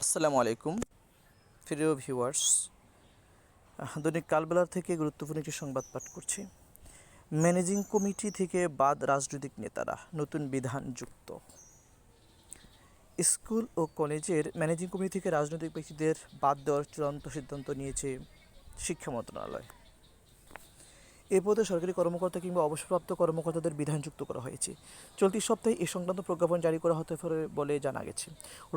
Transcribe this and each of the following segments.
আসসালামু আলাইকুম। প্রিয় ভিউয়ার্স দৈনিক কালবেলার থেকে গুরুত্বপূর্ণ একটি সংবাদ পাঠ করছি। ম্যানেজিং কমিটি থেকে বাদ রাজনৈতিক নেতারা নতুন বিধান যুক্ত। স্কুল ও কলেজের ম্যানেজিং কমিটি থেকে রাজনৈতিক ব্যক্তিদের বাদ দেওয়ার চূড়ান্ত সিদ্ধান্ত নিয়েছে শিক্ষা মন্ত্রণালয়। এ পদে সরকারি কর্মকর্তা কিংবা অবসরপ্রাপ্ত কর্মকর্তাদের বিধান যুক্ত করা হয়েছে। চলতি সপ্তাহে এ সংক্রান্ত প্রজ্ঞাপন জারি করা হতে পারে বলে জানা গেছে।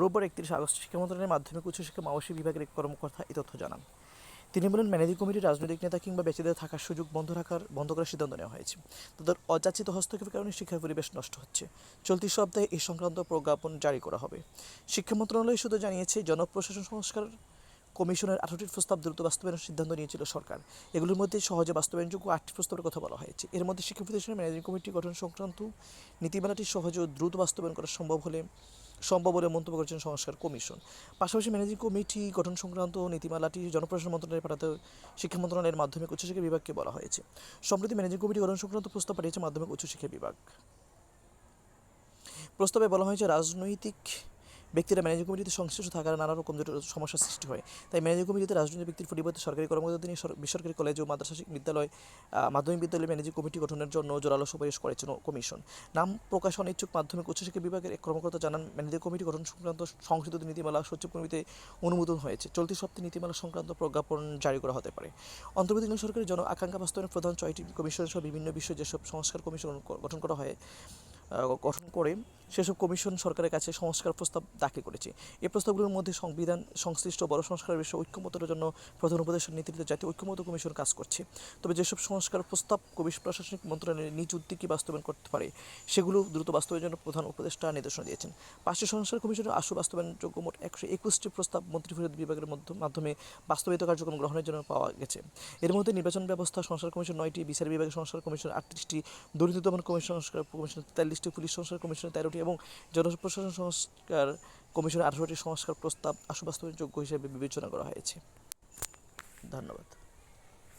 রোববার একত্রিশ আগস্ট শিক্ষা মন্ত্রণালয়ের মাধ্যমিক উচ্চশিক্ষা মাওসী বিভাগের এক কর্মকর্তা এই তথ্য জানান। তিনি বলেন, ম্যানেজিং কমিটির রাজনৈতিক নেতা কিংবা ব্যক্তিদের থাকার সুযোগ বন্ধ রাখার, বন্ধ করার সিদ্ধান্ত নেওয়া হয়েছে। তাদের অযাচিত হস্তক্ষেপের কারণে শিক্ষার পরিবেশ নষ্ট হচ্ছে। চলতি সপ্তাহে এই সংক্রান্ত প্রজ্ঞাপন জারি করা হবে। শিক্ষা মন্ত্রণালয় শুধু জানিয়েছে, জনপ্রশাসন সংস্কার কমিশনের আঠারোটি প্রস্তাব দ্রুত বাস্তবায়নের সিদ্ধান্ত নিয়েছিল সরকার। এগুলোর মধ্যে সহজে বাস্তবায়নযোগ্য আটটি প্রস্তাবের কথা বলা হয়েছে। এর মধ্যে শিক্ষা প্রতিষ্ঠানের ম্যানেজিং কমিটি গঠন সংক্রান্ত নীতিমালাটি সহজে ও দ্রুত বাস্তবায়ন করা সম্ভব হলে সম্ভব বলে মন্তব্য করেছেন সংস্কার কমিশন। পাশাপাশি ম্যানেজিং কমিটি গঠন সংক্রান্ত নীতিমালাটি জনপ্রশাসন মন্ত্রণালয়ে পাঠাতে শিক্ষা মন্ত্রণালয়ের মাধ্যমিক উচ্চশিক্ষা বিভাগকে বলা হয়েছে। সম্প্রতি ম্যানেজিং কমিটি গঠন সংক্রান্ত প্রস্তাব পাঠিয়েছে মাধ্যমিক উচ্চশিক্ষা বিভাগ। প্রস্তাবে বলা হয়েছে রাজনৈতিক ব্যক্তিরা ম্যানেজিং কমিটিতে সংশ্লিষ্ট থাকার নানা রকম সমস্যার সৃষ্টি হয়। তাই ম্যানেজিং কমিটিতে রাজনৈতিক ব্যক্তির পরিবর্তে সরকারি কর্মকর্তাদের নিয়ে সর- বেসরকারি কলেজ ও মাদ্রাসা বিদ্যালয় মাধ্যমিক বিদ্যালয় ম্যানেজিং কমিটি গঠনের জন্য জোরালো সুপারিশ করেছেন কমিশন। নাম প্রকাশ অনিচ্ছুক মাধ্যমিক উচ্চশিক্ষা বিভাগের এক কর্মকর্তা জানান, ম্যানেজিং কমিটি গঠন সংক্রান্ত সংশোধিত নীতিমালা সচিব কমিটিতে অনুমোদন হয়েছে। চলতি সপ্তাহে নীতিমালা সংক্রান্ত প্রজ্ঞাপন জারি করা হতে পারে। অন্তর্বর্তীকালীন সরকারের জন আকাঙ্ক্ষা বাস্তবায়নের প্রধান ছয়টি কমিশন সহ বিভিন্ন বিষয়ে যেসব সংস্কার কমিশন গঠন করা হয় গঠন করে সেসব কমিশন সরকারের কাছে সংস্কার প্রস্তাব দাখিল করেছে। এই প্রস্তাবগুলোর মধ্যে সংবিধান, সংশ্লিষ্ট বড় সংস্কারের বিষয়ে ঐক্যমতের জন্য প্রধান উপদেষ্টার নেতৃত্বে জাতীয় ঐক্যমত কমিশন কাজ করছে। তবে যেসব সংস্কার প্রস্তাব কমিশন প্রশাসনিক মন্ত্রণালয়ের নিজ উদ্যোগে বাস্তবায়ন করতে পারে, সেগুলো দ্রুত বাস্তবায়নের জন্য প্রধান উপদেষ্টা নির্দেশনা দিয়েছেন। পাঁচটি সংস্কার কমিশনের আশু বাস্তবায়নযোগ্য মোট একশো একুশটি প্রস্তাব মন্ত্রিপরিষদ বিভাগের মধ্য- মাধ্যমে বাস্তবিত কার্যক্রম গ্রহণের জন্য পাওয়া গেছে। এর মধ্যে নির্বাচন ব্যবস্থা, সংস্কার কমিশন নয়টি, বিচার বিভাগের সংস্কার কমিশন আটত্রিশটি দুর্নীতি দমন কমিশন সংস্কার কমিশন তেতাল্লিশটি, পুলিশ সংস্কার কমিশন তেরোটি এবং জনপ্রশাসন সংস্কার কমিশনের আঠারোটি সংস্কার প্রস্তাব আশু যোগ্য হিসেবে বিবেচনা করা হয়েছে। ধন্যবাদ।